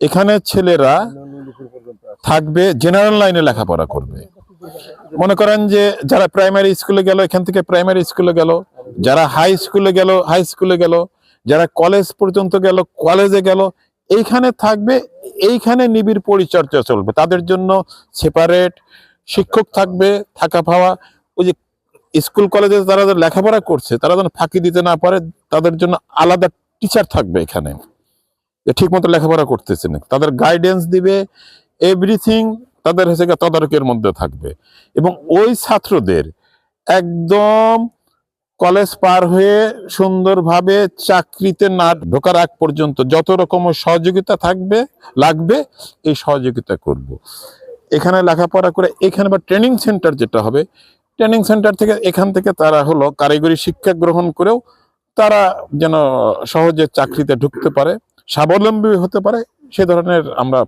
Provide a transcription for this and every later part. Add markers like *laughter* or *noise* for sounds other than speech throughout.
এখানে ছেলেরা থাকবে জেনারেল লাইনে লেখাপড়া করবে। মনে করেন যে যারা প্রাইমারি স্কুলে গেল, এখান থেকে প্রাইমারি স্কুলে গেল, যারা হাই স্কুলে গেল হাই স্কুলে গেল, যারা কলেজ পর্যন্ত গেল কলেজে গেল, এইখানে থাকবে, এইখানে নিবিড় পরিচর্যা চলবে। তাদের জন্য সেপারেট শিক্ষক থাকবে, থাকা খাওয়া, ওই যে স্কুল কলেজে তারা লেখাপড়া করছে, তারা যেন ফাঁকি দিতে না পারে, তাদের জন্য আলাদা টিচার থাকবে এখানে। ঠিক মতো লেখাপড়া করতেছে না। তাদের গাইডেন্স দিবে এভরিথিং তাদের হচ্ছে তদারকের মধ্যে থাকবে। এবং ওই ছাত্রদের একদম কলেজ পার হয়ে সুন্দরভাবে চাকরিতে না ঢোকার আগ পর্যন্ত যত রকম সহযোগিতা থাকবে, লাগবে, এই সহযোগিতা করব। এখানে লেখাপড়া করে এখানে বা ট্রেনিং সেন্টার যেটা হবে ট্রেনিং সেন্টার থেকে এখান থেকে তারা হলো কারিগরি শিক্ষা গ্রহণ করেও তারা যেন সহজে চাকরিতে ঢুকতে পারে। স্বাবলম্বী হতে পারে সে ধরনের আমরা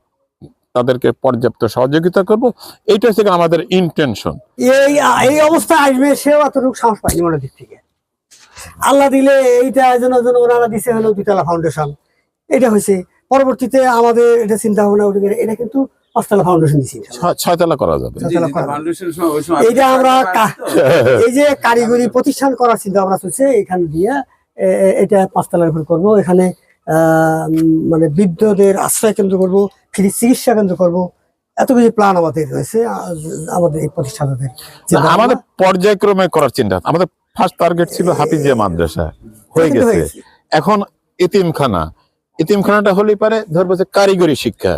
তাদেরকে পর্যাপ্ত সহযোগিতা করব। এইটা হচ্ছে আমাদের ইন্টেনশন এই এই অবস্থা আসবে সেও এতটুকু সাহস পায়নি মনের দিক থেকে। আল্লাহ দিলে এইটা যেন যেন ওনারা দিছে হলো দুতলা ফাউন্ডেশন এটা হয়েছে। পরবর্তীতে আমাদের এটা চিন্তা ভাবনা উঠে গেলে এটা কিন্তু পাঁচতলা ফাউন্ডেশন দিছি ছয়তলা করা যাবে। এইটা আমরা *laughs* এই যে কারিগরি প্রতিষ্ঠান করার চিন্তা ভাবনা চলছে এখানে দিয়ে এটা পাঁচতলার উপর করব। এখানে মানে বৃদ্ধদের আশ্রয় কেন্দ্র করব ফ্রি চিকিৎসা কেন্দ্র করব এত কিছু প্ল্যান আমাদের রয়েছে আমাদের এই প্রতিষ্ঠানদের আমাদের পর্যায়ক্রমে করার চিন্তা আমাদের ফার্স্ট টার্গেট ছিল হাফিজিয়া মাদ্রাসা হয়ে গেছে। এখন এতিমখানা এতিমখানাটা হলেই পারে ধরবো যে কারিগরি শিক্ষা।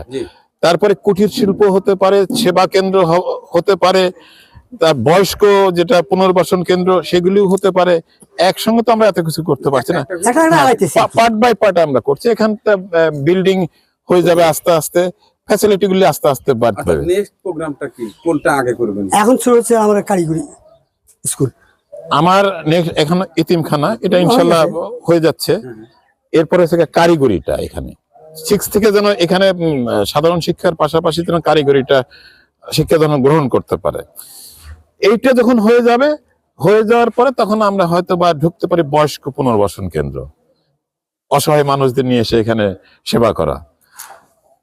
তারপরে কুটির শিল্প হতে পারে সেবা কেন্দ্র হ- হতে পারে বয়স্ক যেটা পুনর্বাসন কেন্দ্র সেগুলিও হতে পারে। একসঙ্গে তো আমরা এত কিছু করতে পারছি না। পার্ট বাই পার্ট আমরা করছি। এখানটা বিল্ডিং হয়ে যাবে আস্তে আস্তে। ফ্যাসিলিটি গুলি আস্তে আস্তে বাড়তে আচ্ছা পারে নেক্সট প্রোগ্রামটা কি? কোনটা আগে করবেন? এখন শুরু হচ্ছে আমাদের কারিগরি স্কুল। আমার next এখন ইতিমখানা এটা ইনশাল্লাহ হয়ে যাচ্ছে। এরপরে হচ্ছে কারিগরিটা এখানে। সিক্স থেকে যেন এখানে সাধারণ শিক্ষার পাশাপাশি যেন কারিগরিটা শিক্ষা যেন গ্রহণ করতে পারে। এইটা যখন হয়ে যাবে হয়ে যাওয়ার পরে তখন আমরা হয়তো বা ঢুকতে পারি বয়স্ক পুনর্বাসন কেন্দ্র। অসহায় মানুষদের নিয়ে এসে এখানে সেবা করা।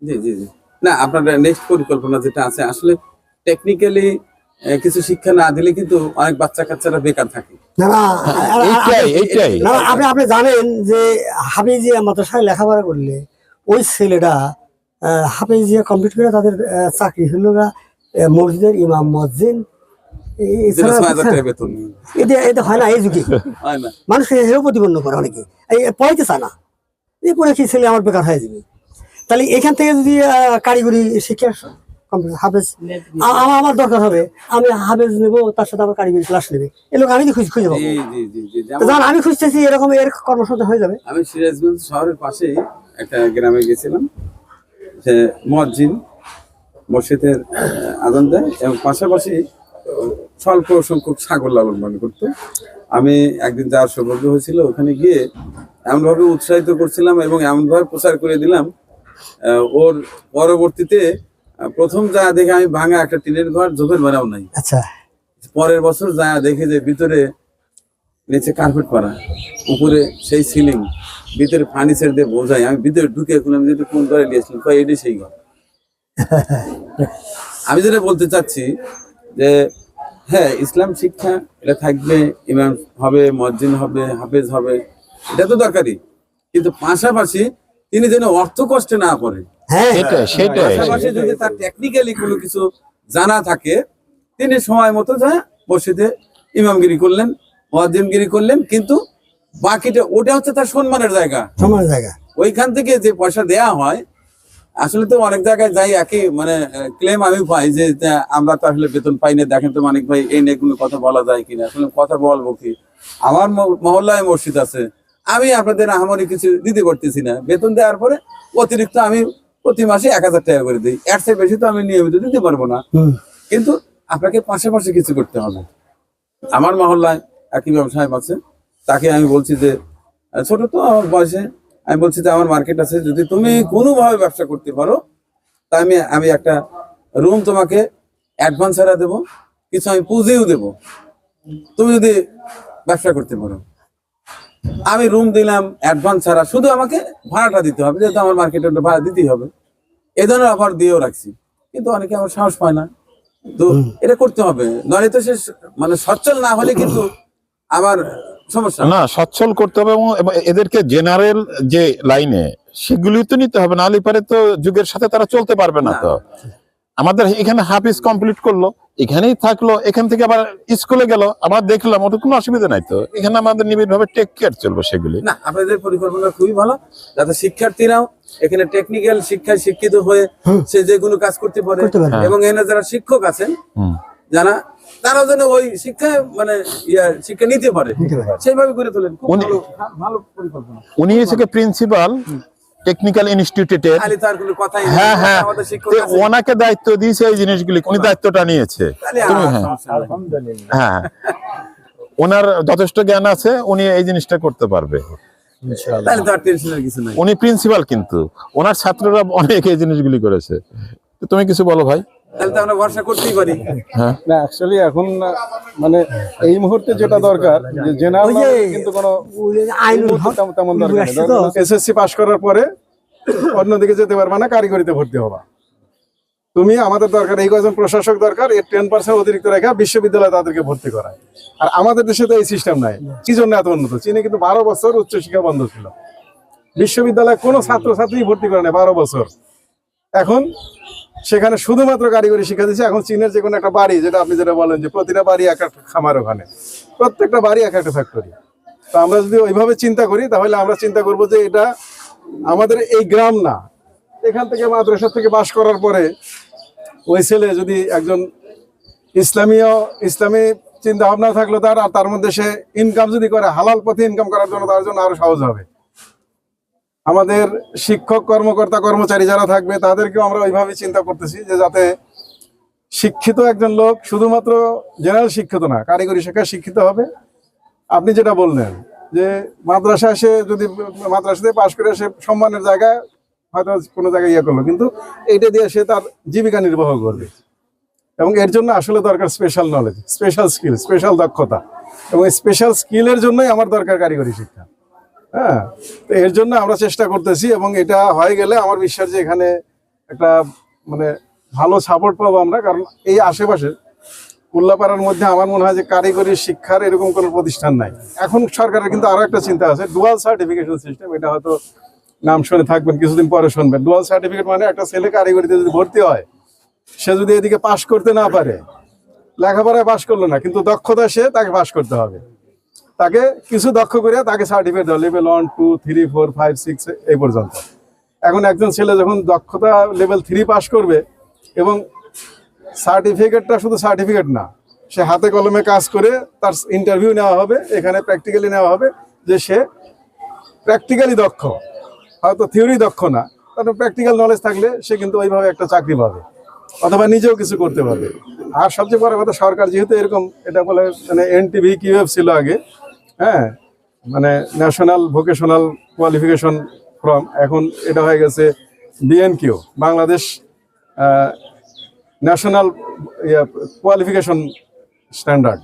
জি জি জি। না আপনার নেক্সট পরিকল্পনা যেটা আছে আসলে টেকনিক্যালি কিছু শিক্ষা না দিলে কিন্তু অনেক বাচ্চা কাচ্চারা বেকার থাকে। আপনি আপনি জানেন যে হাফিজিয়া মাদ্রাসায় লেখাপড়া করলে ওই ছেলেটা হাফিজিয়া কমপ্লিট করে তাদের চাকরি হলো মসজিদের ইমাম মসজিদ এটা এটা হয় না এই যুগে। হয় না। মানুষ প্রতিপন্ন করে অনেকে। পড়াইতে চায় না। এই পড়ে কি ছেলে আমার বেকার হয়ে যাবে। তাহলে এখান থেকে যদি আহ, কারিগরি শিক্ষা হাফেজ আমার আমার দরকার হবে। আমি হাফেজ নেব তার সাথে আমার কারিগরি ক্লাস নেবে। এই লোক আমি খুঁজে খুঁজে পাবো। আমি খুঁজতেছি এরকম এর কর্মসূচি হয়ে যাবে। আমি সিরাজগঞ্জ শহরের পাশেই একটা গ্রামে গেছিলাম। মসজিদ মসজিদের আজান দেয় এবং পাশাপাশি স্বল্প সংখ্যক ছাগল লালন পালন করতো। আমি একদিন যাওয়ার সৌভাগ্য হয়েছিল ওখানে গিয়ে এমনভাবে উৎসাহিত করছিলাম এবং এমনভাবে প্রচার করে দিলাম ওর পরবর্তীতে প্রথম যা দেখে আমি ভাঙা একটা টিনের ঘর ঝোপের বেড়াও নাই। আচ্ছা। পরের বছর যা দেখে যে ভিতরে নিচে কার্পেট করা উপরে সেই সিলিং ভিতরে ফার্নিচার দিয়ে বোঝাই আমি ভিতরে ঢুকে আমি যেটা ফোন করে নিয়েছিলাম কয় এটাই সেই ঘর। *laughs* আমি যেটা বলতে চাচ্ছি যে হ্যাঁ ইসলাম শিক্ষা এটা থাকবে ইমাম হবে মসজিদ হবে হাফেজ হবে এটা তো দরকারি কিন্তু পাশাপাশি তিনি যেন অর্থ কষ্টে না পড়ে। হ্যাঁ। সেটাই সেটাই। পাশাপাশি যদি তার টেকনিক্যালি কোনো কিছু জানা থাকে তিনি সময় মতো যা মসজিদে ইমামগিরি করলেন মহাজিমগিরি করলেন কিন্তু বাকিটা ওটা হচ্ছে তার সম্মানের জায়গা। সমান জায়গা। ওইখান থেকে যে পয়সা দেয়া হয় আসলে তো অনেক জায়গায় যাই একই মানে ক্লেম আমি পাই যে আমরা তো আসলে বেতন পাই না। দেখেন তো মানিক ভাই এই নিয়ে কোনো কথা বলা যায় কিনা? আসলে কথা বলব কি? আমার মহল্লায় মসজিদ আছে। আমি আপনাদের আহামরি কিছু দিতে করতেছি না। বেতন দেওয়ার পরে অতিরিক্ত আমি প্রতি মাসে এক হাজার টাকা করে দিই। এর চেয়ে বেশি তো আমি নিয়মিত দিতে পারব না। কিন্তু আপনাকে পাশে পাশে কিছু করতে হবে। আমার মহল্লায় একই ব্যবসায় আছে। তাকে আমি বলছি যে ছোট তো আমার বয়সে আমি বলছি যে আমার মার্কেট আছে যদি তুমি কোনোভাবে ব্যবসা করতে পারো তা আমি আমি একটা রুম তোমাকে অ্যাডভান্স ছাড়া দেবো কিছু আমি পুঁজিও দেবো। তুমি যদি ব্যবসা করতে পারো। আমি রুম দিলাম অ্যাডভান্স ছাড়া শুধু আমাকে ভাড়াটা দিতে হবে যেহেতু আমার মার্কেটে ভাড়া দিতেই হবে। এ ধরনের অফার দিয়েও রাখছি কিন্তু অনেকে আমার সাহস পায় না। তো এটা করতে হবে নইলে তো সে মানে সচ্ছল না হলে কিন্তু আবার সমস্যা। না সচ্ছল করতে হবে এবং এদেরকে জেনারেল যে লাইনে সেগুলি তো নিতে হবে নাহলে পারে তো যুগের সাথে তারা চলতে পারবে না। তো। আমাদের এখানে হাফিজ কমপ্লিট করল এখানেই থাকল এখান থেকে আবার স্কুলে গেল আমরা দেখলাম ওটা কোনো অসুবিধা নাই তো। এখানে আমাদের নিবিড় ভাবে টেক কেয়ার চলবে সেগুলি। না আপনাদের পরিকল্পনা খুবই ভালো যাতে শিক্ষার্থীরাও এখানে টেকনিক্যাল শিক্ষায় শিক্ষিত হয়ে সে যে কোনো কাজ করতে পারে এবং এখানে যারা শিক্ষক আছেন যারা তারাও যেন ওই শিক্ষায় মানে ইয়া শিক্ষা নিতে পারে। সেইভাবে করে তোলেন। খুব উনি- ভালো ভালো পরিকল্পনা। উনি থেকে প্রিন্সিপাল টেকনিক্যাল ইনস্টিটিউটের খালি তার কোনো কথাই নেই। হ্যাঁ হ্যাঁ। ওনাকে দায়িত্ব দিয়েছে এই জিনিসগুলি। উনি দায়িত্বটা নিয়েছে। হ্যাঁ। নেই। হ্যাঁ ওনার যথেষ্ট জ্ঞান আছে উনি এই জিনিসটা করতে পারবে। তাহলে তো আর টেনশনের কিছু নাই। উনি প্রিন্সিপাল কিন্তু। ওনার ছাত্ররা অনেক এই জিনিসগুলি করেছে। তো তুমি কিছু বলো ভাই। তাহলে তো আমরা ভরসা করতেই পারি। হ্যাঁ। না অ্যাকচুয়ালি এখন মানে এই মুহূর্তে যেটা দরকার যে জেনারেল কিন্তু কোনো তেমন- দরকার এসএসসি করার পরে অন্যদিকে যেতে পারবে না কারিগরিতে ভর্তি হবা। তুমি আমাদের দরকার এই কজন প্রশাসক দরকার এর টেন পার্সেন্ট অতিরিক্ত রেখা বিশ্ববিদ্যালয়ে তাদেরকে ভর্তি করায়। আর আমাদের দেশে তো এই সিস্টেম নাই। কি জন্য এত উন্নত? চীনে কিন্তু বারো বছর উচ্চশিক্ষা বন্ধ ছিল। বিশ্ববিদ্যালয়ে কোনো ছাত্র ছাত্রী ভর্তি করে না বারো বছর। এখন সেখানে শুধুমাত্র কারিগরি শিক্ষা দিচ্ছে। এখন চীনের যে কোনো একটা বাড়ি, যেটা আপনি যেটা বলেন যে প্রতিটা বাড়ি এক একটা খামার ওখানে। প্রত্যেকটা বাড়ি এক একটা ফ্যাক্টরি তো আমরা যদি ওইভাবে চিন্তা করি, তাহলে আমরা চিন্তা করব যে এটা আমাদের এই গ্রাম না। এখান থেকে মাদ্রাসা থেকে বাস করার পরে ওই ছেলে যদি একজন ইসলামীয়, ইসলামী চিন্তা ভাবনা থাকল তার, আর তার মধ্যে সে ইনকাম যদি করে, হালাল পথে ইনকাম করার জন্য তার জন্য আরও সহজ হবে। আমাদের শিক্ষক, কর্মকর্তা, কর্মচারী যারা থাকবে, তাদেরকেও আমরা ওইভাবে চিন্তা করতেছি যে যাতে শিক্ষিত একজন লোক শুধুমাত্র জেনারেল শিক্ষিত না, কারিগরি শিক্ষায় শিক্ষিত হবে। আপনি যেটা বললেন যে মাদ্রাসা সে যদি মাদ্রাসাতে পাশ করে সে সম্মানের জায়গায় হয়তো কোনো জায়গায় ইয়ে করল, কিন্তু এইটা দিয়ে সে তার জীবিকা নির্বাহ করবে। এবং এর জন্য আসলে দরকার special knowledge special skill special দক্ষতা। এবং স্পেশাল স্কিলের জন্যই আমার দরকার কারিগরি শিক্ষা। হ্যাঁ তো এর জন্য আমরা চেষ্টা করতেছি এবং এটা হয়ে গেলে আমার বিশ্বাস যে এখানে একটা মানে ভালো সাপোর্ট পাবো আমরা, কারণ এই আশেপাশে উল্লাপাড়ার মধ্যে আমার মনে হয় যে কারিগরি শিক্ষার এরকম কোনো প্রতিষ্ঠান নাই। এখন সরকারের কিন্তু আরও একটা চিন্তা আছে ডুয়াল সার্টিফিকেশন সিস্টেম এটা হয়তো নাম শুনে থাকবেন, কিছুদিন পরে শুনবেন। ডুয়াল সার্টিফিকেট মানে একটা ছেলে কারিগরিতে যদি ভর্তি হয়, সে যদি এদিকে পাশ করতে না পারে, লেখাপড়ায় পাশ করল না, কিন্তু দক্ষতা সে তাকে পাশ করতে হবে। তাকে কিছু দক্ষ করে তাকে সার্টিফিকেট দেওয়া level one two three four five six এই পর্যন্ত। এখন একজন ছেলে যখন দক্ষতা লেভেল থ্রি পাশ করবে এবং সার্টিফিকেটটা শুধু সার্টিফিকেট না, সে হাতে কলমে কাজ করে তার ইন্টারভিউ নেওয়া হবে, এখানে প্র্যাকটিক্যালি নেওয়া হবে যে সে প্র্যাকটিক্যালি দক্ষ, হয়তো থিওরি দক্ষ না তার প্র্যাকটিক্যাল নলেজ থাকলে সে কিন্তু ওইভাবে একটা চাকরি পাবে, অথবা নিজেও কিছু করতে পারবে। আর সবচেয়ে বড় কথা, সরকার যেহেতু এরকম, এটা বলে মানে এনটিভি কিউএফ ছিল আগে হ্যাঁ মানে ন্যাশনাল ভোকেশনাল কোয়ালিফিকেশন ফর্ম এখন এটা হয়ে গেছে BNQ Bangladesh national qualification standard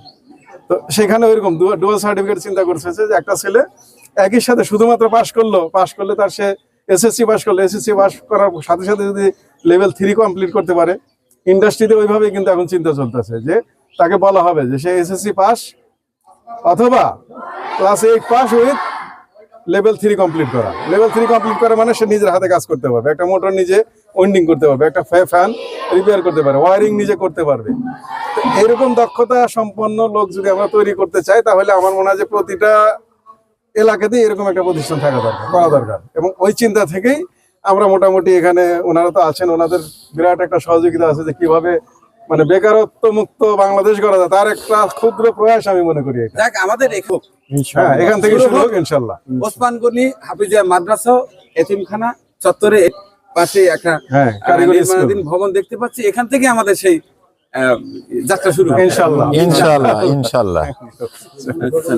তো সেখানে ওইরকম ডুয়াল সার্টিফিকেট চিন্তা করছে যে একটা ছেলে একই সাথে শুধুমাত্র পাশ করল পাশ করলে তার সে এসএসসি পাশ করল এসএসসি পাশ করার সাথে সাথে যদি লেভেল থ্রি কমপ্লিট করতে পারে ইন্ডাস্ট্রিতে ওইভাবেই কিন্তু এখন চিন্তা চলতেছে যে তাকে বলা হবে যে সে এসএসসি পাস অথবা class eight pass with level three complete করা। লেভেল থ্রি কমপ্লিট করা মানে সে নিজের হাতে কাজ করতে পারবে। একটা মোটর নিজে ওয়েন্ডিং করতে পারবে, একটা ফ্যান রিপেয়ার করতে পারবে ওয়ারিং নিজে করতে পারবে। তো এরকম দক্ষতা সম্পন্ন লোক যদি আমরা তৈরি করতে চাই, তাহলে আমার মনে হয় যে প্রতিটা এলাকাতেই এরকম একটা প্রতিষ্ঠান থাকা দরকার, করা দরকার। এবং ওই চিন্তা থেকেই আমরা মোটামুটি এখানে ওনারা তো আছেন, ওনাদের বিরাট একটা সহযোগিতা আছে যে কীভাবে মানে বেকারত্ব মুক্ত বাংলাদেশ করা যায় তার একটা ক্ষুদ্র প্রয়াস আমি মনে করি দেখ আমাদের হ্যাঁ এখান থেকে শুরু হোক ইনশাল্লাহ। ওসমান গনি হাফিজিয়া মাদ্রাসা এতিমখানা চত্বরে পাশে একটা হ্যাঁ, নির্মাণাধীন ভবন দেখতে পাচ্ছি। এখান থেকে আমাদের সেই আহ, যাত্রা শুরু হবে। ইনশাল্লাহ। ইনশাল্লাহ ইনশাল্লাহ। আচ্ছা।